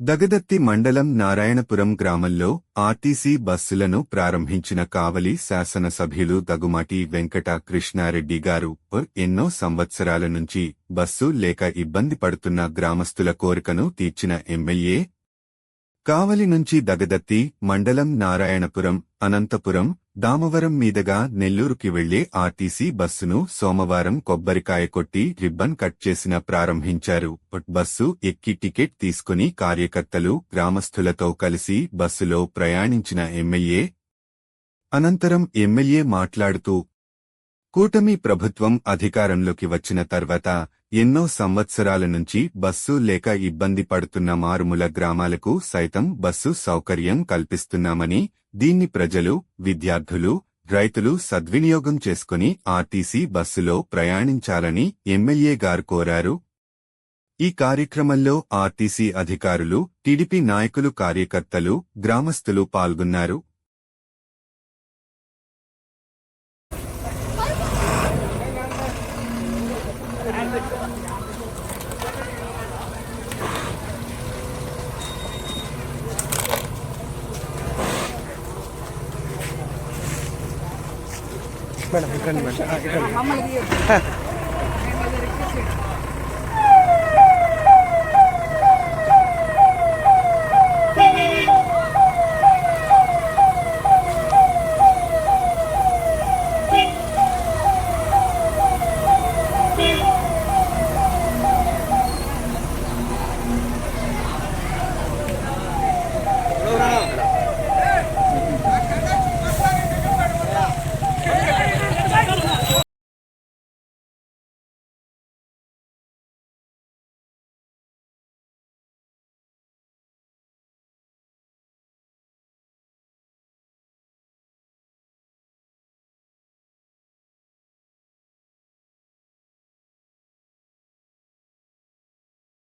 దగదత్తి మండలం నారాయణపురం గ్రామంలో ఆర్టీసీ బస్సులను ప్రారంభించిన కావలి శాసనసభ్యులు దగుమాటి వెంకట కృష్ణారెడ్డి గారు ఎన్నో సంవత్సరాల నుంచి బస్సు లేక ఇబ్బంది పడుతున్న గ్రామస్తుల కోరికను తీర్చిన ఎమ్మెల్యే. కావలి నుంచి దగదత్తి మండలం నారాయణపురం అనంతపురం దామవరం మీదుగా నెల్లూరుకి వెళ్ళే ఆర్టీసీ బస్సును సోమవారం కొబ్బరికాయ కొట్టి రిబ్బన్ కట్ చేసిన ప్రారంభించారు. బస్సు ఎక్కి టికెట్ తీసుకుని కార్యకర్తలు గ్రామస్థులతో కలిసి బస్సులో ప్రయాణించిన ఎమ్మెల్యే అనంతరం ఎమ్మెల్యే మాట్లాడుతూ కూటమి ప్రభుత్వం అధికారంలోకి వచ్చిన తర్వాత ఎన్నో సంవత్సరాల నుంచి బస్సు లేక ఇబ్బంది పడుతున్న మారుమూల గ్రామాలకు సైతం బస్సు సౌకర్యం కల్పిస్తున్నామని దీన్ని ప్రజలు విద్యార్థులు రైతులు సద్వినియోగం చేసుకుని ఆర్టీసీ బస్సులో ప్రయాణించాలని ఎమ్మెల్యే గారు కోరారు. ఈ కార్యక్రమంలో ఆర్టీసీ అధికారులు టీడీపీ నాయకులు కార్యకర్తలు గ్రామస్తులు పాల్గొన్నారు. మేడం ఇక్కడ మేడం ఇక్కడ